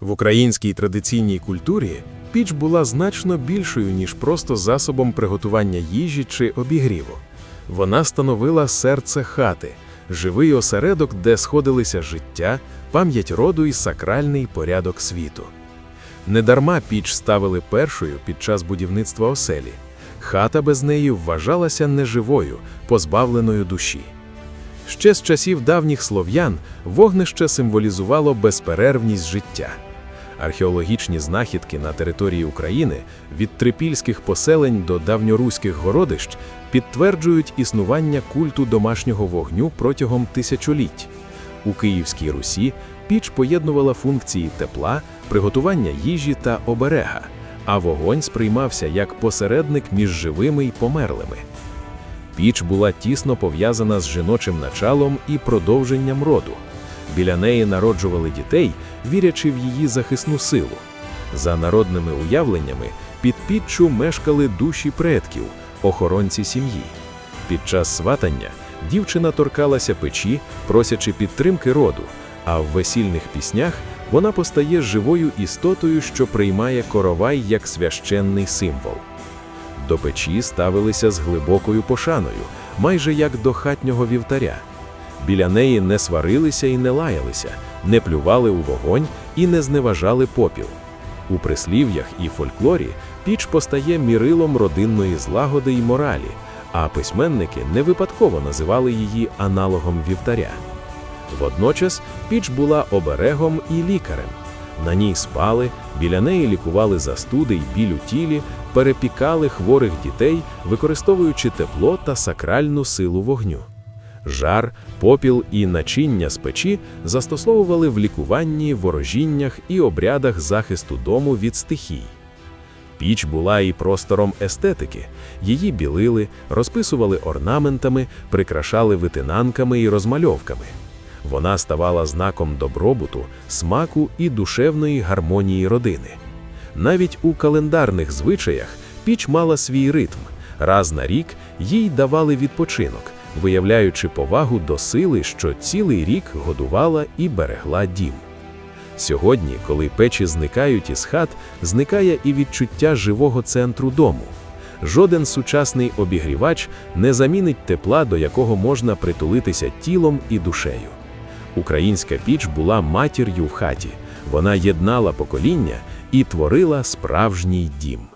В українській традиційній культурі піч була значно більшою, ніж просто засобом приготування їжі чи обігріву. Вона становила серце хати, живий осередок, де сходилися життя, пам'ять роду і сакральний порядок світу. Недарма піч ставили першою під час будівництва оселі. Хата без неї вважалася неживою, позбавленою душі. Ще з часів давніх слов'ян вогнище символізувало безперервність життя. Археологічні знахідки на території України від трипільських поселень до давньоруських городищ підтверджують існування культу домашнього вогню протягом тисячоліть. У Київській Русі піч поєднувала функції тепла, приготування їжі та оберега, а вогонь сприймався як посередник між живими й померлими. Піч була тісно пов'язана з жіночим началом і продовженням роду. Біля неї народжували дітей, вірячи в її захисну силу. За народними уявленнями, під піччю мешкали душі предків, охоронці сім'ї. Під час сватання дівчина торкалася печі, просячи підтримки роду, а в весільних піснях вона постає живою істотою, що приймає коровай як священний символ. До печі ставилися з глибокою пошаною, майже як до хатнього вівтаря. Біля неї не сварилися і не лаялися, не плювали у вогонь і не зневажали попіл. У прислів'ях і фольклорі піч постає мірилом родинної злагоди й моралі, а письменники не випадково називали її аналогом вівтаря. Водночас піч була оберегом і лікарем. На ній спали, біля неї лікували застуди й біль у тілі, перепікали хворих дітей, використовуючи тепло та сакральну силу вогню. Жар, попіл і начиння з печі застосовували в лікуванні, ворожіннях і обрядах захисту дому від стихій. Піч була і простором естетики. Її білили, розписували орнаментами, прикрашали витинанками і розмальовками. Вона ставала знаком добробуту, смаку і душевної гармонії родини. Навіть у календарних звичаях піч мала свій ритм. Раз на рік їй давали відпочинок, виявляючи повагу до сили, що цілий рік годувала і берегла дім. Сьогодні, коли печі зникають із хат, зникає і відчуття живого центру дому. Жоден сучасний обігрівач не замінить тепла, до якого можна притулитися тілом і душею. Українська піч була матір'ю в хаті. Вона єднала покоління і творила справжній дім.